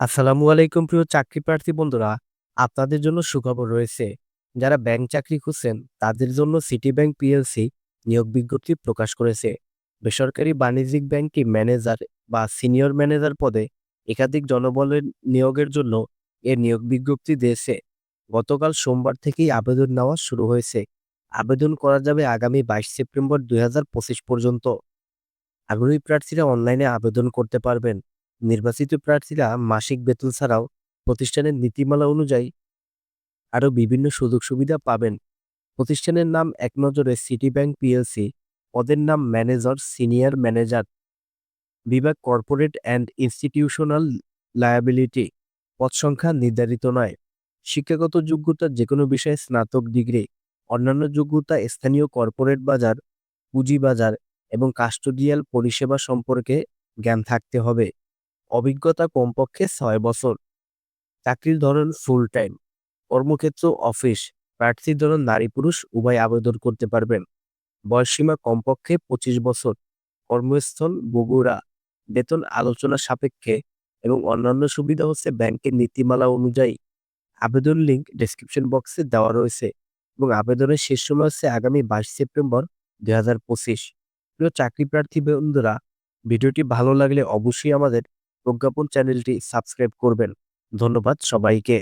আসসালামু আলাইকুম প্রিয় চাকরি প্রার্থী বন্ধুরা, আপনাদের জন্য সুখবর রয়েছে। যারা ব্যাংক চাকরি খুঁজছেন, তাদের জন্য সিটি ব্যাংক পিএলসি নিয়োগ বিজ্ঞপ্তি প্রকাশ করেছে। বেসরকারি বাণিজ্যিক ব্যাংকটি ম্যানেজার বা সিনিয়র ম্যানেজার পদে একাধিক জনবলের নিয়োগের জন্য এর নিয়োগ বিজ্ঞপ্তি দিয়েছে। গতকাল সোমবার থেকেই আবেদন নেওয়া শুরু হয়েছে। আবেদন করা যাবে আগামী বাইশ সেপ্টেম্বর দুই হাজার পঁচিশ পর্যন্ত। আগ্রহী প্রার্থীরা অনলাইনে আবেদন করতে পারবেন। নির্বাচিত প্রার্থীরা মাসিক বেতন ছাড়াও প্রতিষ্ঠানের নীতিমালা অনুযায়ী আরও বিভিন্ন সুযোগ সুবিধা পাবেন। প্রতিষ্ঠানের নাম এক নজরে সিটি ব্যাংক পিএলসি, পদের নাম ম্যানেজার, সিনিয়র ম্যানেজার, বিভাগ কর্পোরেট অ্যান্ড ইনস্টিটিউশনাল লায়াবিলিটি, পদ সংখ্যা নির্ধারিত নয়। শিক্ষাগত যোগ্যতা যে কোনো বিষয়ে স্নাতক ডিগ্রি, অন্যান্য যোগ্যতা স্থানীয় কর্পোরেট বাজার, পুঁজিবাজার এবং কাস্টোডিয়াল পরিষেবা সম্পর্কে জ্ঞান থাকতে হবে। অভিজ্ঞতা কমপক্ষে ছয় বছর। চাকরির ধরন ফুল টাইম কর্মক্ষেত্র অফিস প্রার্থীর ধরন নারী পুরুষ উভয় আবেদন করতে পারবেন। বয়সসীমা কমপক্ষে পঁচিশ বছর। কর্মস্থল বগুড়া। বেতন আলোচনা সাপেক্ষে এবং অন্যান্য সুবিধা হচ্ছে ব্যাংকের নীতিমালা অনুযায়ী। আবেদন লিঙ্ক ডেসক্রিপশন বক্সে দেওয়া রয়েছে এবং আবেদনের শেষ সময় হচ্ছে আগামী বাইশ সেপ্টেম্বর দুই হাজার পঁচিশ। প্রিয় চাকরি প্রার্থী বন্ধুরা, ভিডিওটি ভালো লাগলে অবশ্যই আমাদের প্রজ্ঞাপন চ্যানেলটি সাবস্ক্রাইব করবেন। ধন্যবাদ সবাইকে।